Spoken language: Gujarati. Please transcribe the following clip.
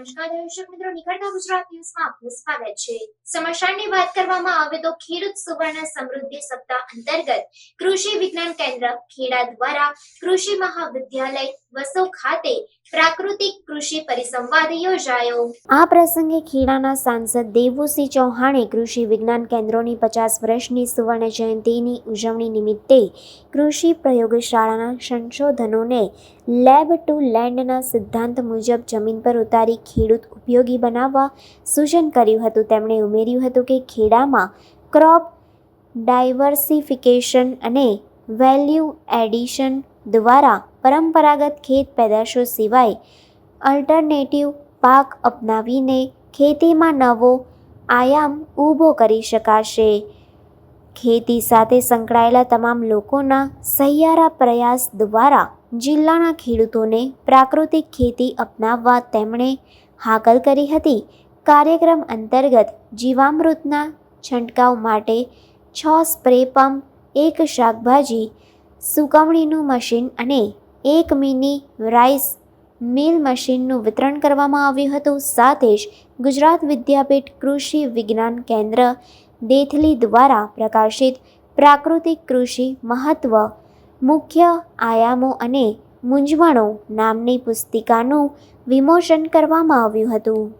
દર્શક મિત્રો નીકળતા ગુજરાત ન્યૂઝમાં આપનું સ્વાગત છે. સમાચારની વાત કરવામાં આવે તો ખેડૂત સુવર્ણ સમૃદ્ધિ સપ્તાહ અંતર્ગત કૃષિ વિજ્ઞાન કેન્દ્ર ખેડા દ્વારા કૃષિ મહાવિદ્યાલય વસો ખાતે પ્રાકૃતિક કૃષિ પરિસંવાદ યોજાયો. આ પ્રસંગે ખેડાના સાંસદ દેવુસિંહ ચૌહાણે કૃષિ વિજ્ઞાન કેન્દ્રોની પચાસ વર્ષની સુવર્ણ જયંતિની ઉજવણી નિમિત્તે કૃષિ પ્રયોગશાળાના સંશોધનોને લેબ ટુ લેન્ડના સિદ્ધાંત મુજબ જમીન પર ઉતારી ખેડૂત ઉપયોગી બનાવવા સૂચન કર્યું હતું. તેમણે ઉમેર્યું હતું કે ખેડામાં ક્રોપ ડાયવર્સિફિકેશન અને વેલ્યુ એડિશન દ્વારા પરંપરાગત ખેત પેદાશો સિવાય અલ્ટરનેટિવ પાક અપનાવીને ખેતીમાં નવો આયામ ઊભો કરી શકાશે. ખેતી સાથે સંકળાયેલા તમામ લોકોના સહિયારા પ્રયાસ દ્વારા જિલ્લાના ખેડૂતોને પ્રાકૃતિક ખેતી અપનાવવા તેમણે હાકલ કરી હતી. કાર્યક્રમ અંતર્ગત જીવામૃતના છંટકાવ માટે છ સ્પ્રે પંપ, એક શાકભાજી, સુકવણીનું મશીન અને એક મિની રાઈસ મિલ મશીનનું વિતરણ કરવામાં આવ્યું હતું. સાથે જ ગુજરાત વિદ્યાપીઠ કૃષિ વિજ્ઞાન કેન્દ્ર દેથલી દ્વારા પ્રકાશિત પ્રાકૃતિક કૃષિ મહત્વ, મુખ્ય આયામો અને મૂંઝવણો નામની પુસ્તિકાનું વિમોચન કરવામાં આવ્યું હતું.